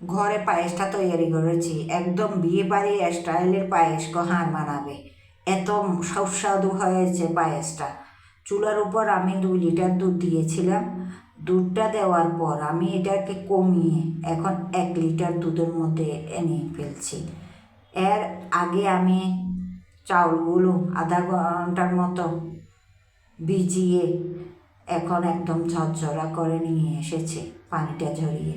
ঘরে পায়েসটা তৈরি করেছি। একদম বিয়ে বাড়ি স্টাইলের পায়েস হার মানাবে এত সুস্বাদু হয়েছে পায়েসটা। চুলার উপর আমি দুই লিটার দুধ দিয়েছিলাম। দুধটা দেওয়ার পর আমি এটাকে কমিয়ে এখন এক লিটার দুধের মধ্যে এনে ফেলছি। এর আগে আমি চাউলগুলো আধা ঘণ্টার মতো ভিজিয়ে এখন একদম ঝরঝরা করে নিয়ে এসেছে পানিটা ঝরিয়ে।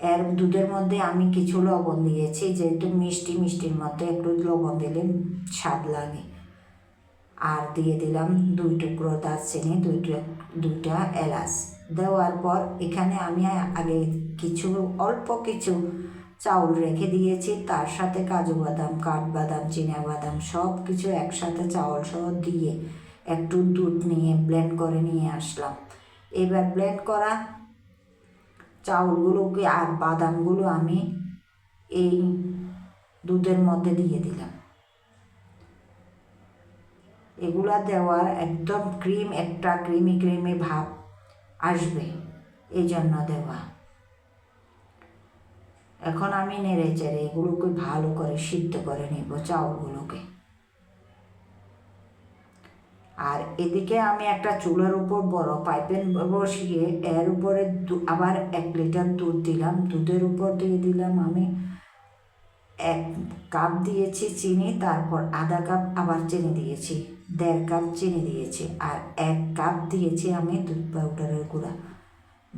এর দুধের মধ্যে আমি কিছু লবণ দিয়েছি, যেহেতু মিষ্টি মিষ্টির মতো একটু লবণ দিলে স্বাদ লাগে। আর দিয়ে দিলাম দুই টুকরো দারচিনি দুইটা দুইটা এলাচ। দেওয়ার পর এখানে আমি আগে কিছু, অল্প কিছু চাউল রেখে দিয়েছি, তার সাথে কাজু বাদাম, কাঠবাদাম বাদাম সব কিছু একসাথে চাউল সহ দিয়ে একটু দুধ নিয়ে ব্লেন্ড করে নিয়ে আসলাম। এবার ব্লেন্ড করা চাউলগুলোকে আর বাদামগুলো আমি এই দুধের মধ্যে দিয়ে দিলাম। এগুলা দেওয়ার একদম ক্রিম, একটা ক্রিমি ক্রিমি ভাব আসবে এই জন্য দেওয়া। এখন আমি নেড়ে চেড়ে এগুলোকে ভালো করে সিদ্ধ করে নেব চাউলগুলোকে। আর এদিকে আমি একটা চুলার উপর বড় পাইপেন বসিয়ে এর উপরে আবার এক লিটার দুধ দিলাম। দুধের উপর দিয়ে দিলাম আমি এক কাপ দিয়েছি চিনি, তারপর আধা কাপ আবার চিনি দিয়েছি, দেড় কাপ চিনি দিয়েছি আর এক কাপ দিয়েছি আমি দুধ পাউডারের গুঁড়া।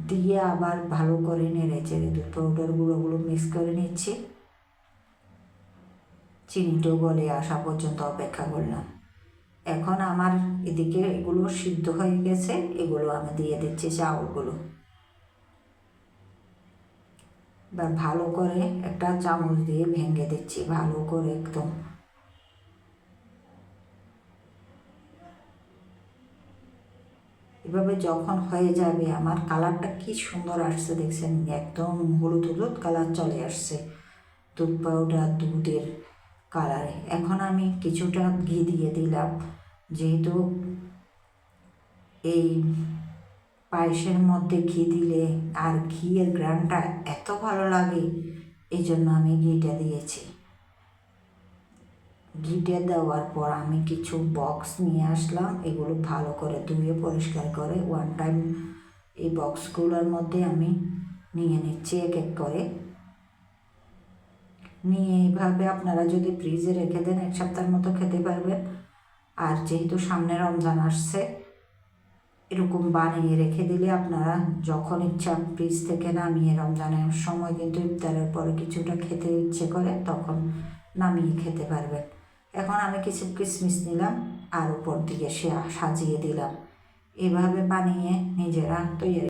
দিয়ে আবার ভালো করে নেড়ে চেড়ে দুধ পাউডার গুঁড়োগুলো মিক্স করে নিচ্ছি। চিনিটাও গলে আসা পর্যন্ত অপেক্ষা করলাম। এখন আমার এদিকে এগুলো সিদ্ধ হয়ে গেছে, এগুলো আমি দিয়ে দিচ্ছি চাউলগুলো। এবার ভালো করে একটা চামচ দিয়ে ভেঙে দিচ্ছি, ভালো করে একদম। এভাবে যখন হয়ে যাবে, আমার কালারটা কি সুন্দর আসছে দেখছেন, একদম হলুদ হলুদ কালার চলে আসছে, দুধ পাউডার দুধের কালারে। এখন আমি কিছুটা ঘি দিয়ে দিলাম। যেহেতু এই পায়েসের মধ্যে ঘি দিলে আর ঘিয়ের গ্রানটা এত ভালো লাগে, এই জন্য আমি ঘিটা দিয়েছি। ঘিটা দেওয়ার পর আমি কিছু বক্স নিয়ে আসলাম, এগুলো ভালো করে ধুয়ে পরিষ্কার করে ওয়ান টাইম এই বক্সগুলোর মধ্যে আমি নিয়ে নিচ্ছি এক এক করে। নিয়ে এইভাবে আপনারা যদি ফ্রিজে রেখে দেন, এক সপ্তাহের মতো খেতে পারবেন। আর যেহেতু সামনে রমজান আসছে, এরকম বানিয়ে রেখে দিলে আপনারা যখন ইচ্ছা ফ্রিজ থেকে নামিয়ে রমজানের সময় কিন্তু ইফতারের পরে কিছুটা খেতে ইচ্ছে করে, তখন নামিয়ে খেতে পারবেন। এখন আমি কিছু কিশমিশ নিলাম আর উপর দিকে সে সাজিয়ে দিলাম। এভাবে বানিয়ে নিজেরা তৈরি